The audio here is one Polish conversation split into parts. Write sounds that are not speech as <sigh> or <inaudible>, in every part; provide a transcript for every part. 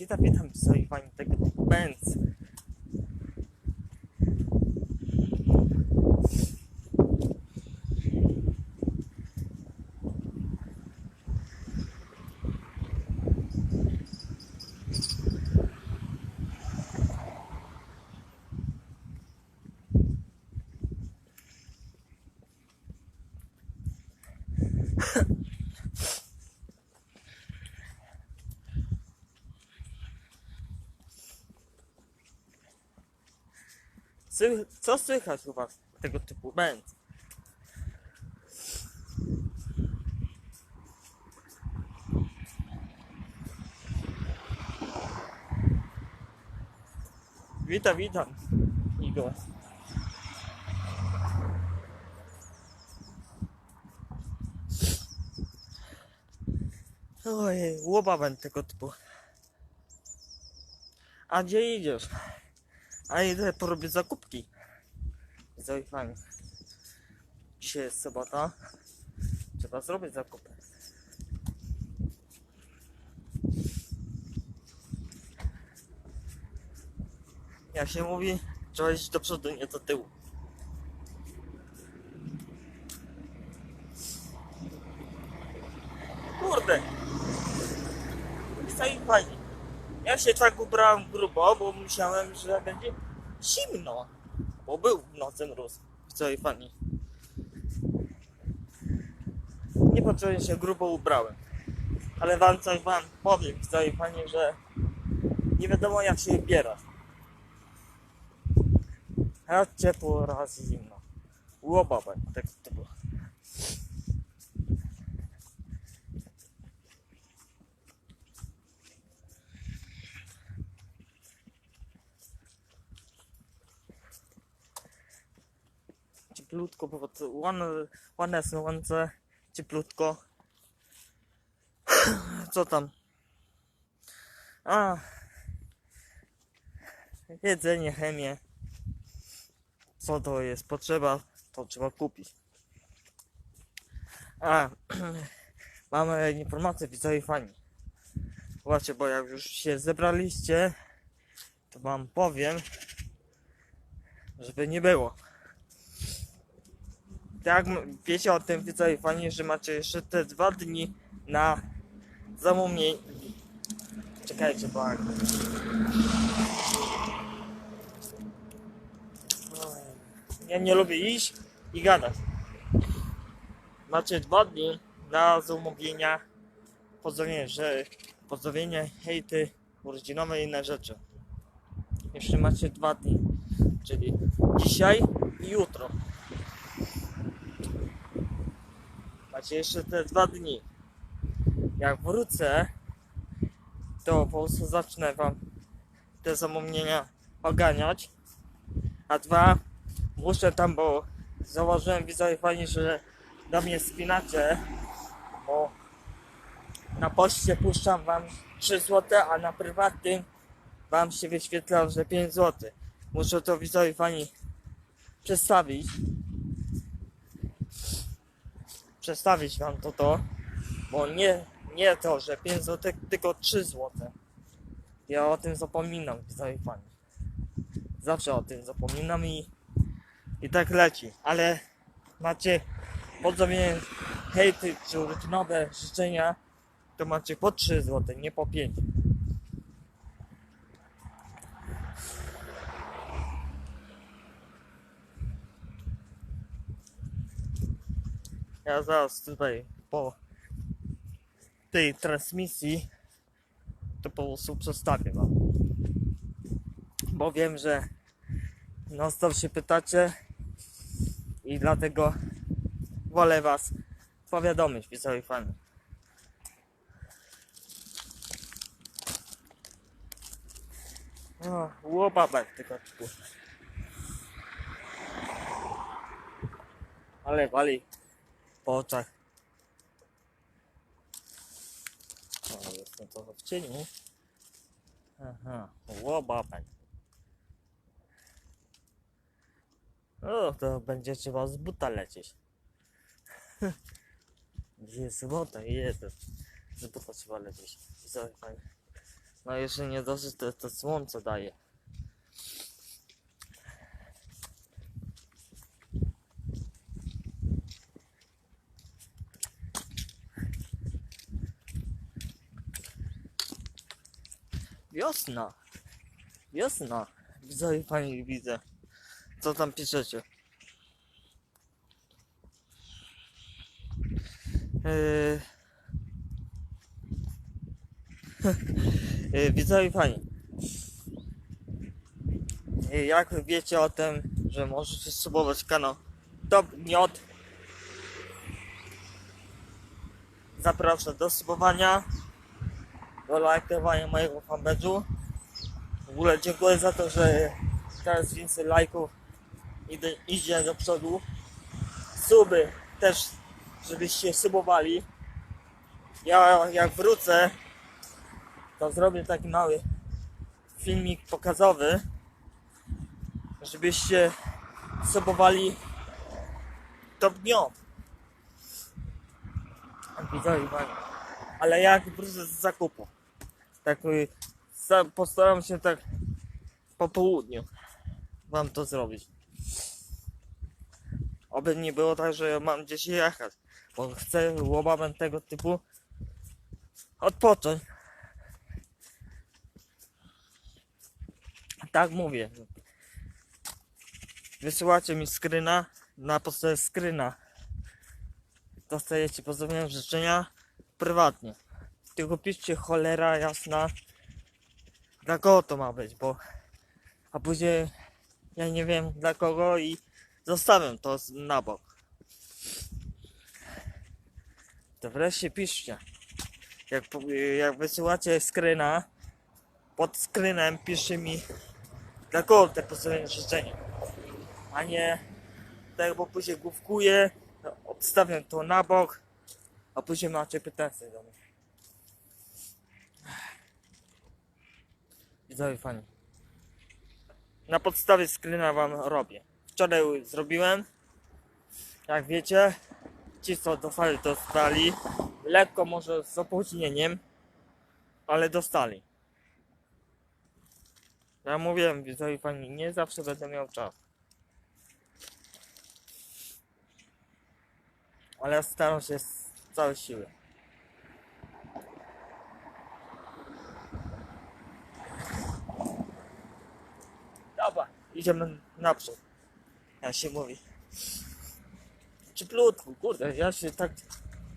Witam, witam, sobie fani tego typu Co słychać u was tego typu Benz? Witam, witam. Igor. Ojej, łobawem tego typu. A gdzie idziesz? A idę porobię zakupki. Zaufanie. Dzisiaj jest sobota. Trzeba zrobić zakupy. Jak się mówi, trzeba iść do przodu, nie do tyłu. Kurde! I fajnie. Ja się tak ubrałem grubo, bo myślałem, że będzie zimno. Bo był nocy mróz. W całej fani. Nie poczułem się grubo ubrałem. Ale wam coś wam powiem w całej fani, że nie wiadomo jak się ubierać. Raz ciepło, raz zimno. Łobawę, tak to było. Cieplutko, bo to ładne, ładne słońce, cieplutko. <sighs> Co tam? A, jedzenie, chemię. Co to jest potrzeba, to trzeba kupić. A, <clears throat> mamy informację widzowie fani. Właśnie, bo jak już się zebraliście, to wam powiem, żeby nie było. Tak, wiecie o tym, widzowie fani, że macie jeszcze te dwa dni na zamówienie. Czekajcie, bo Ja nie lubię iść i gadać. Macie dwa dni na zamówienia, pozdrowienia, że pozdrowienia, hejty, urodzinowe i inne rzeczy. Jeszcze macie dwa dni, czyli dzisiaj i jutro. Macie jeszcze te dwa dni. Jak wrócę, to po prostu zacznę wam te zamówienia oganiać. A dwa, muszę tam, bo zauważyłem widzowie fajnie, że do mnie spinacie, bo na poście puszczam wam 3 zł, a na prywatnym wam się wyświetla, że 5 zł. Muszę to widzowie fani przedstawić przedstawić wam to to, bo nie, nie to, że 5 zł, tylko 3 zł. Ja o tym zapominam, widzowie fani. Zawsze o tym zapominam i, i tak leci, ale macie pozdrowienie, hejty czy urodzinowe życzenia, to macie po 3 zł, nie po 5. Ja zaraz tutaj po tej transmisji to po prostu przedstawię wam. Bo wiem, że non stop się pytacie i dlatego wolę was powiadomić, widzowie fani. O, łopabek tylko typu. Ale wali po oczach. O, jestem trochę w cieniu. Aha, łobabek. O, to będzie trzeba z buta lecieć. <laughs> Gdzie jest sobota? Jest. Z buta trzeba lecieć. No jeżeli nie dosyć, to, to słońce daje. Wiosna. Wiosna. Widzowie pani widzę. Co tam piszecie? Yy... <laughs> Yy, Widzowie pani. Jak wiecie o tym, że możecie subować kanał Top Miot Zapraszam do subowania Do lajkowania mojego fanpage'u W ogóle dziękuję za to, że teraz więcej lajków idzie, do przodu. Suby też, żebyście subowali. Ja jak wrócę to zrobię taki mały filmik pokazowy, żebyście subowali top dnią. Ale jak wrócę z zakupu, tak postaram się tak po południu wam to zrobić. Oby nie było tak, że mam gdzieś jechać, bo chcę łobawem tego typu odpocząć. Tak mówię. Wysyłacie mi skryna, na podstawie skryna dostajecie pozdrowienia życzenia prywatnie. Tylko piszcie cholera jasna dla kogo to ma być, bo a później ja nie wiem dla kogo i zostawiam to na bok. To wreszcie piszcie. Jak, jak wysyłacie skryna, pod skrynem piszcie mi dla kogo te pozdrowienia życzenia. A nie tak, bo później główkuję, odstawiam to na bok, a później macie pretensje do mnie. Widzowie fani. Na podstawie screena wam robię. Wczoraj zrobiłem. Jak wiecie, ci co dostali, dostali. Lekko może z opóźnieniem, ale dostali. Ja mówiłem, widzowie fani, nie zawsze będę miał czas. Ale staram się z całej siły. Dobra, idziemy naprzód. Jak się mówi. Cieplutko, kurde, ja się tak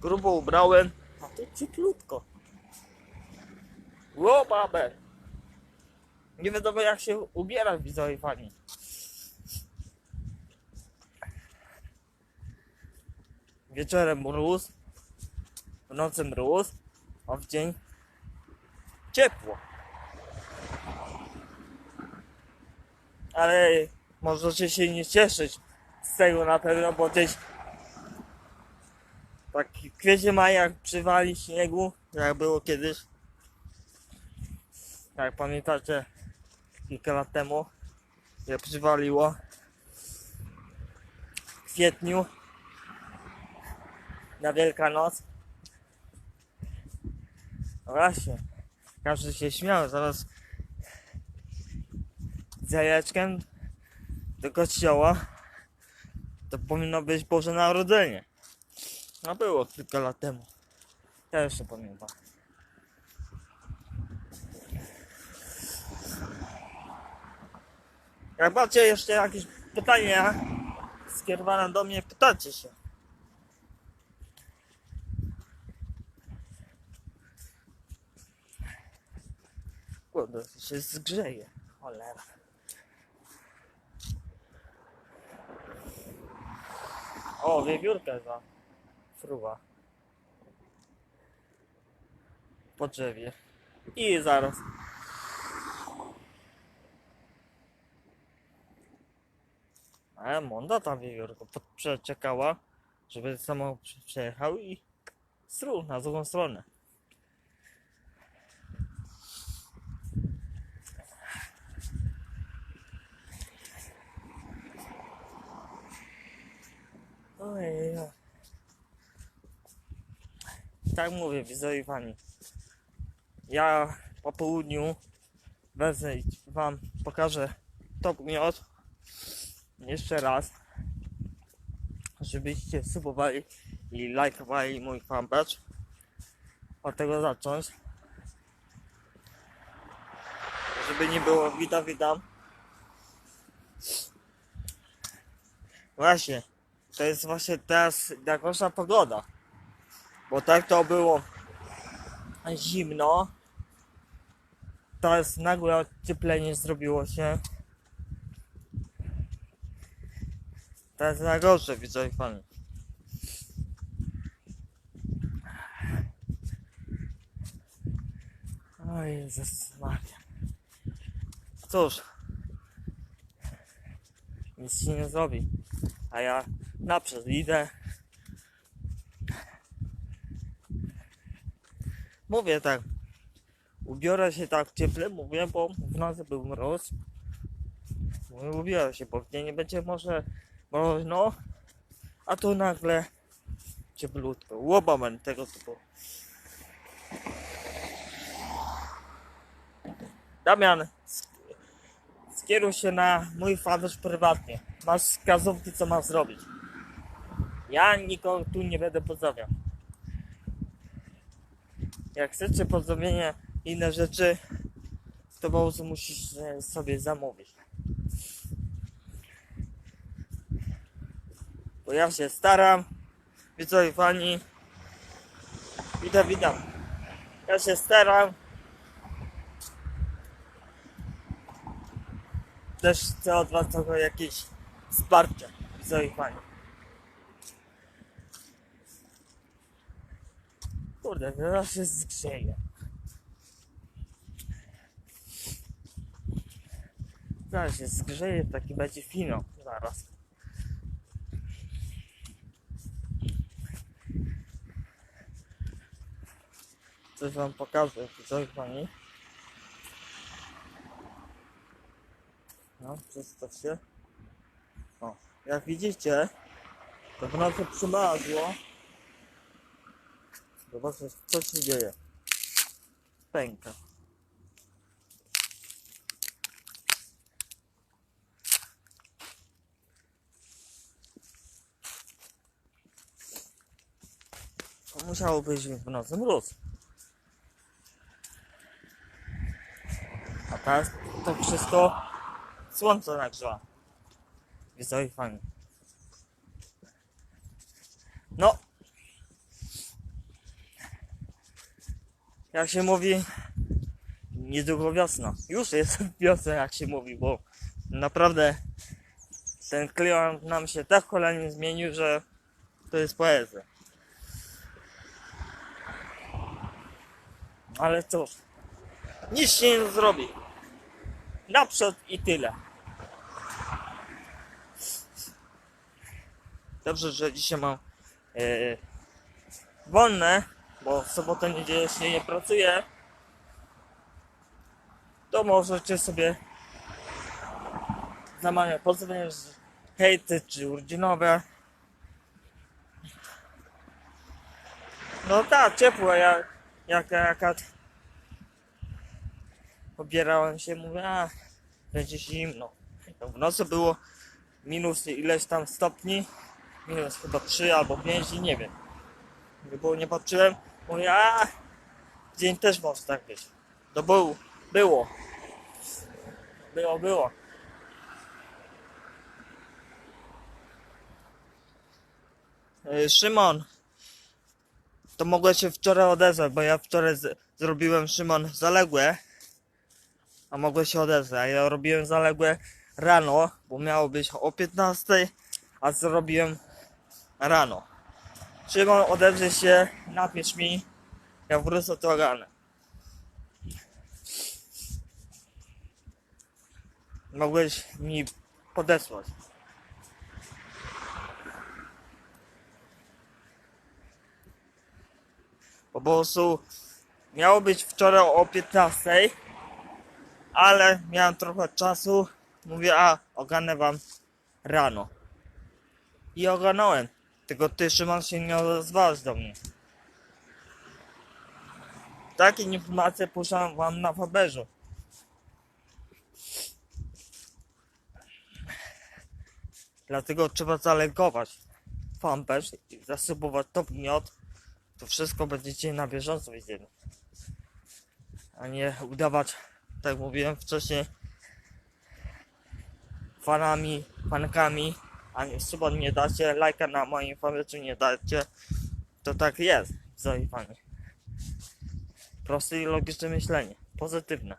grubo ubrałem, a tu cieplutko. Ło, babę. Nie wiadomo jak się ubiera widzowie fani. Wieczorem mróz, w nocy mróz, a w dzień ciepło. Ale możecie się nie cieszyć z tego na pewno, bo gdzieś tak w kwiecie maja przywali śniegu, jak było kiedyś. Jak pamiętacie kilka lat temu, jak przywaliło w kwietniu na Wielkanoc. No właśnie, każdy się śmiał, zaraz z do kościoła to powinno być Boże Narodzenie. No było kilka lat temu. Ja jeszcze pamiętam. Jak macie jeszcze jakieś pytania skierowane do mnie, pytacie się. Kurde, się zgrzeje. Cholera. O, wiewiórka za fruwa. Po drzewie. I zaraz. Ale mąda ta wiewiórka pod- przeczekała, żeby samochód prze- przejechał i sru na drugą stronę. Ojej. Tak mówię, widzowie fani. Ja po południu wezmę i wam pokażę top miot jeszcze raz żebyście subowali i lajkowali mój fanpage od tego zacząć żeby nie było witam witam właśnie to jest właśnie teraz najgorsza pogoda bo tak to było zimno teraz nagłe ocieplenie zrobiło się Teraz najgorsze widzowie fani. O Jezus. Cóż. Nic się nie zrobi. A ja naprzód idę. Mówię tak. Ubiorę się tak cieple, mówię, bo w nocy był mróz. Mówię, ubiorę się, bo nie będzie może mroźno, a tu nagle cieplutko. Łobamen tego typu. Damian, sk- skieruj się na mój fanpage prywatnie. Masz wskazówki, co masz zrobić. Ja nikogo tu nie będę pozdrawiał. Jak chcecie pozdrowienia inne rzeczy, to po prostu musisz e, sobie zamówić. Bo ja się staram. Widzowie fani. Witam, witam. Ja się staram. Też chcę od was trochę jakieś wsparcie. Widzowie fani. Kurde, teraz się zgrzeje. Zaraz się zgrzeje, taki będzie finał. Zaraz. Coś wam pokażę, coś pani. No, przedstaw się. O, jak widzicie, to w nocy przymarzło. Zobaczcie, co się dzieje. Pęka. To musiało być w nocy mróz. A teraz to wszystko słońce nagrzewa. Widzowie fani. No. Jak się mówi, niedługo wiosna. Już jest <laughs> wiosna, jak się mówi, bo naprawdę ten klimat nam się tak kolejnie zmienił, że to jest poezja. Ale cóż, nic się nie zrobi. Naprzód i tyle. Dobrze, że dzisiaj mam e, wolne, bo w sobotę, niedzielę się nie pracuje. To możecie sobie zamawiać pozdrowienia, hejty czy urodzinowe. No tak, ciepło, jak, jak, jak, jak pobierałem się, mówię, a będzie zimno. No, w nocy było minus ileś tam stopni, minus chyba 3 albo 5 i nie wiem. Było, nie patrzyłem, mówię, a dzień też może tak być. To był, było. Było, było. E, Szymon, to mogłeś się wczoraj odezwać, bo ja wczoraj z- zrobiłem Szymon zaległe a mogłem się odezwać. Ja robiłem zaległe rano, bo miało być o 15, a zrobiłem rano. Szymon, odezwij się, napisz mi, ja wrócę to ogarnę. Mogłeś mi podesłać. Po prostu miało być wczoraj o 15, ale miałem trochę czasu. Mówię, a ogarnę wam rano. I ogarnąłem. Tylko ty, Szymon, się nie odezwałeś do mnie. Takie informacje puszczam wam na Faberzu. Dlatego trzeba zalegować fanpage i zasypować top gniot. To wszystko będziecie na bieżąco wiedzieli. A nie udawać, tak mówiłem wcześniej, fanami, fankami, a nie suba nie dacie, lajka na moim fanpage'u nie dacie, to tak jest, zaufanie. Proste i logiczne myślenie, pozytywne.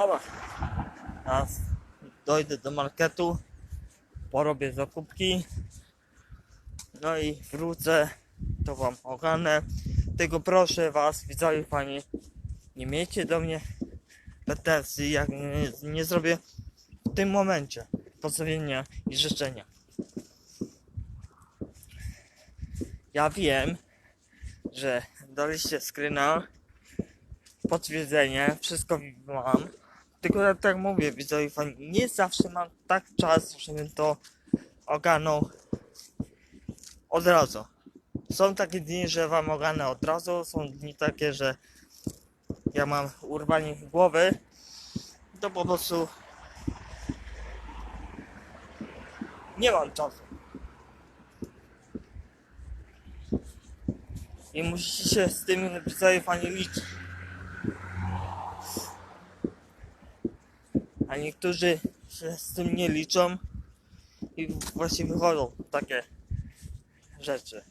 Dobra. Teraz dojdę do marketu, porobię zakupki, no i wrócę, to wam ogarnę. Tego proszę was, widzowie fani, nie miejcie do mnie pretensji, jak nie, nie zrobię w tym momencie pozdrowienia i życzenia. Ja wiem, że daliście screena, potwierdzenie, wszystko mam. Tylko tak mówię, widzowie fani, nie zawsze mam tak czas, żebym to ogarnął od razu. Są takie dni, że wam ogarnę od razu, są dni takie, że ja mam urwanie głowy, to po prostu nie mam czasu. I musicie się z tym widzowie fani liczyć. A niektórzy się z tym nie liczą i właśnie wychodzą takie rzeczy.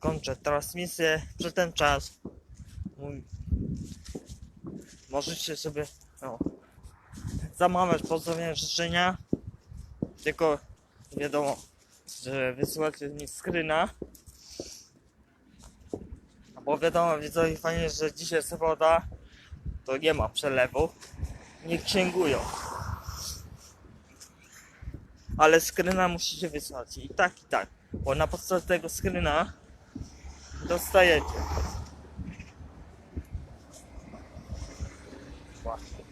Kończę transmisję przez ten czas. Mój... Możecie sobie no, zamawiać pozdrowienia życzenia. Tylko wiadomo, że wysyłacie mi screena. Bo wiadomo, widzowie fajnie, że dzisiaj sobota, to nie ma przelewu. Nie księgują. Ale screena musicie wysłać. I tak, i tak. Bo na podstawie tego screena dostajecie. Właśnie.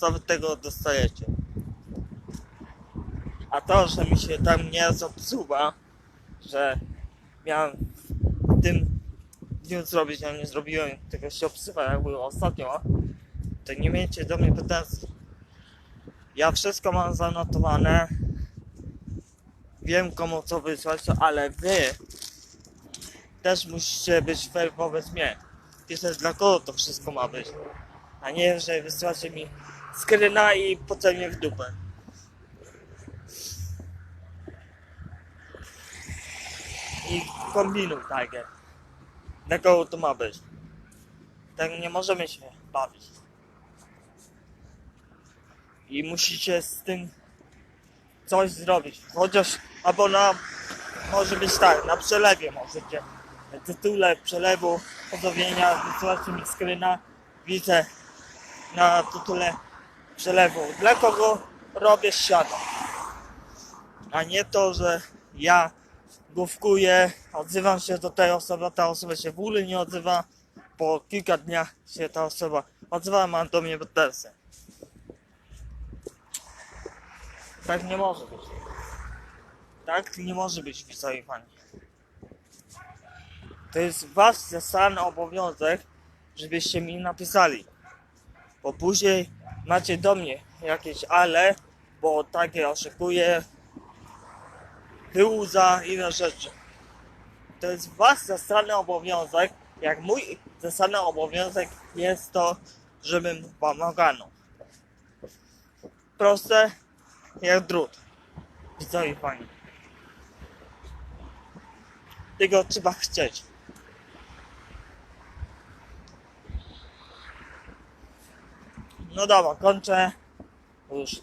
Na podstawie tego dostajecie. A to, że mi się tam nie zepsuwa, że miałem w tym dniu zrobić, a nie zrobiłem, tego się obsywa jak było ostatnio, to nie miejcie do mnie pretensji. Ja wszystko mam zanotowane. Wiem komu co wysłać, ale wy też musicie być fair wobec mnie. Pisać dla kogo to wszystko ma być. A nie, że wysyłacie mi screena i potem mnie w dupę. I kombinuj takie. Dla kogo to ma być. Tak nie możemy się bawić. I musicie z tym coś zrobić. Chociaż, albo na, może być tak, na przelewie możecie. Na tytule przelewu, pozdrowienia, wysyłacie mi screena, widzę na tytule przelewu. Dla kogo robię siano. A nie to, że ja główkuję, odzywam się do tej osoby, ta osoba się w ogóle nie odzywa. Po kilka dniach się ta osoba odzywa, ma do mnie pretensje. Tak nie może być. Tak nie może być, widzowie fani. To jest wasz zasadny obowiązek, żebyście mi napisali. Bo później macie do mnie jakieś ale, bo takie oszukuję, wyłudza i inne rzeczy. To jest wasz zasadny obowiązek, jak mój zasadny obowiązek jest to, żebym ogarnął. Proste jak drut. Widzowie fani. Tego trzeba chcieć. No dobra, kończę. Już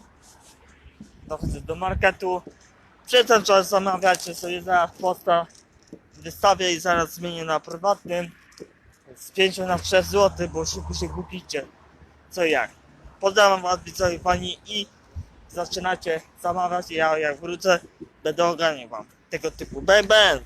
dochodzę do marketu. Przy tym czas zamawiacie sobie zaraz posta wystawię i zaraz zmienię na prywatnym z 5 na 6 zł, bo się się kupicie co jak. Pozdrawiam was widzowie pani i zaczynacie zamawiać ja jak wrócę będę ogarniał wam tego typu bębens.